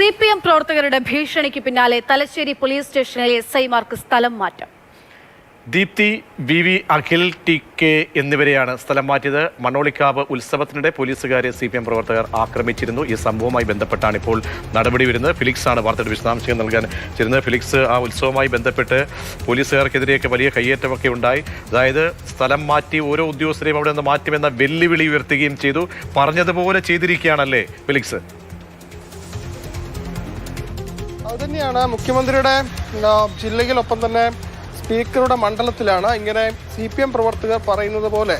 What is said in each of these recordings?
C P M പ്രവർത്തകരുടെ ഭീഷണിക്ക് പിന്നാലെ തലശ്ശേരി പോലീസ് സ്റ്റേഷനിലെ എസ് ഐമാർക്ക് സ്ഥലം മാറ്റം. Deepthi V V Akhil T K എന്നിവരെയാണ് സ്ഥലം മാറ്റിയത്. മണ്ണോളിക്കാവ് ഉത്സവത്തിനിടെ പോലീസുകാരെ സി പി എം പ്രവർത്തകർ ആക്രമിച്ചിരുന്നു. ഈ സംഭവവുമായി ബന്ധപ്പെട്ടാണ് ഇപ്പോൾ നടപടി വരുന്നത്. ഫിലിക്സ് ആണ് വാർത്തയുടെ വിശദാംശങ്ങൾ നൽകാൻ ചേരുന്നത് ഫിലിക്സ് ആ ഉത്സവവുമായി ബന്ധപ്പെട്ട് പോലീസുകാർക്കെതിരെയൊക്കെ വലിയ കയ്യേറ്റമൊക്കെ ഉണ്ടായി. അതായത് സ്ഥലം മാറ്റി ഓരോ ഉദ്യോഗസ്ഥരെയും അവിടെ നിന്ന് മാറ്റുമെന്ന വെല്ലുവിളി ഉയർത്തുകയും ചെയ്തു. പറഞ്ഞതുപോലെ ചെയ്തിരിക്കുകയാണല്ലേ ഫിലിക്സ്? അതുതന്നെയാണ് മുഖ്യമന്ത്രിയുടെ ജില്ലയിലൊപ്പം തന്നെ സ്പീക്കറുടെ മണ്ഡലത്തിലാണ് ഇങ്ങനെ സി പി എം പ്രവർത്തകർ പറയുന്നത് പോലെ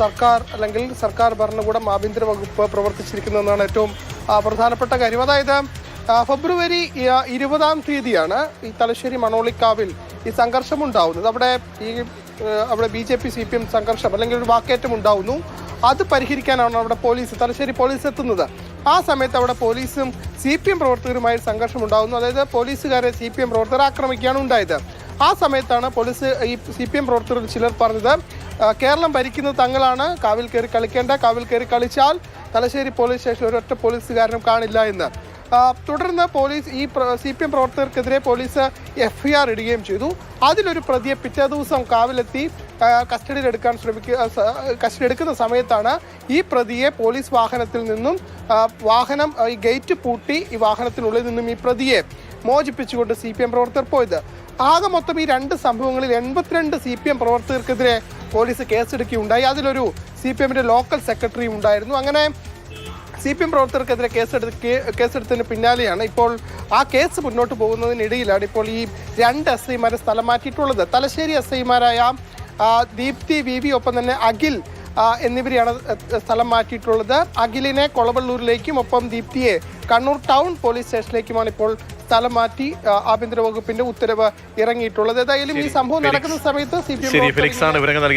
സർക്കാർ അല്ലെങ്കിൽ സർക്കാർ ഭരണകൂടം ആഭ്യന്തര വകുപ്പ് പ്രവർത്തിച്ചിരിക്കുന്നതെന്നാണ് ഏറ്റവും പ്രധാനപ്പെട്ട കാര്യം. അതായത് ഫെബ്രുവരി ഇരുപതാം തീയതിയാണ് ഈ തലശ്ശേരി മണോളിക്കാവിൽ ഈ സംഘർഷം ഉണ്ടാവുന്നത് അവിടെ ഈ അവിടെ B J P C P M സംഘർഷം അല്ലെങ്കിൽ ഒരു വാക്കേറ്റം ഉണ്ടാവുന്നു. അത് പരിഹരിക്കാനാണ് അവിടെ പോലീസ് തലശ്ശേരി പോലീസ് എത്തുന്നത്. ആ സമയത്ത് അവിടെ പോലീസും സി പി എം പ്രവർത്തകരുമായി സംഘർഷം ഉണ്ടാകുന്നു അതായത് പോലീസുകാരെ സി പി എം പ്രവർത്തകർ ആക്രമിക്കുകയാണ് ഉണ്ടായത്. ആ സമയത്താണ് പോലീസ് ഈ സി പി എം പ്രവർത്തകരിൽ ചിലർ പറഞ്ഞത് കേരളം ഭരിക്കുന്നത് തങ്ങളാണ് കാവിൽ കയറി കളിക്കേണ്ട കാവിൽ കയറി കളിച്ചാൽ തലശ്ശേരി പോലീസ് സ്റ്റേഷനിൽ ഒരൊറ്റ പോലീസുകാരനും കാണില്ല എന്ന്. തുടർന്ന് പോലീസ് ഈ സി പി എം പ്രവർത്തകർക്കെതിരെ പോലീസ് എഫ് ഐ ആർ ഇടുകയും ചെയ്തു. അതിലൊരു പ്രതിയെ പിറ്റേ ദിവസം കാവിലെത്തി കസ്റ്റഡിയിലെടുക്കാൻ ശ്രമിക്കുക കസ്റ്റഡി എടുക്കുന്ന സമയത്താണ് ഈ പ്രതിയെ പോലീസ് വാഹനത്തിൽ നിന്നും വാഹനം ഈ ഗേറ്റ് പൂട്ടി ഈ വാഹനത്തിനുള്ളിൽ നിന്നും ഈ പ്രതിയെ മോചിപ്പിച്ചുകൊണ്ട് സി പി എം പ്രവർത്തകർ പോയത്. ആകെ മൊത്തം ഈ രണ്ട് സംഭവങ്ങളിൽ എൺപത്തിരണ്ട് സി പി എം പ്രവർത്തകർക്കെതിരെ പോലീസ് കേസെടുക്കുകയുണ്ടായി. അതിലൊരു സി പി എമ്മിന്റെ ലോക്കൽ സെക്രട്ടറിയും ഉണ്ടായിരുന്നു. അങ്ങനെ സി പി എം പ്രവർത്തകർക്കെതിരെ കേസെടുത്ത് കേസെടുത്തതിന് പിന്നാലെയാണ് ഇപ്പോൾ ആ കേസ് മുന്നോട്ട് പോകുന്നതിനിടയിലാണ് ഇപ്പോൾ ഈ രണ്ട് എസ് ഐമാരെ സ്ഥലം മാറ്റിയിട്ടുള്ളത്. തലശ്ശേരി എസ് ഐമാരായ ദീപ്തി വി വി ഒപ്പം തന്നെ അഖിൽ എന്നിവരെയാണ് സ്ഥലം മാറ്റിയിട്ടുള്ളത്. അഖിലിനെ കൊളവള്ളൂരിലേക്കും ഒപ്പം ദീപ്തിയെ കണ്ണൂർ ടൗൺ പോലീസ് സ്റ്റേഷനിലേക്കുമാണ് ഇപ്പോൾ സ്ഥലം മാറ്റി ആഭ്യന്തര വകുപ്പിന്റെ ഉത്തരവ് ഇറങ്ങിയിട്ടുള്ളത്. ഏതായാലും ഈ സംഭവം നടക്കുന്ന സമയത്ത് സി പി ശരി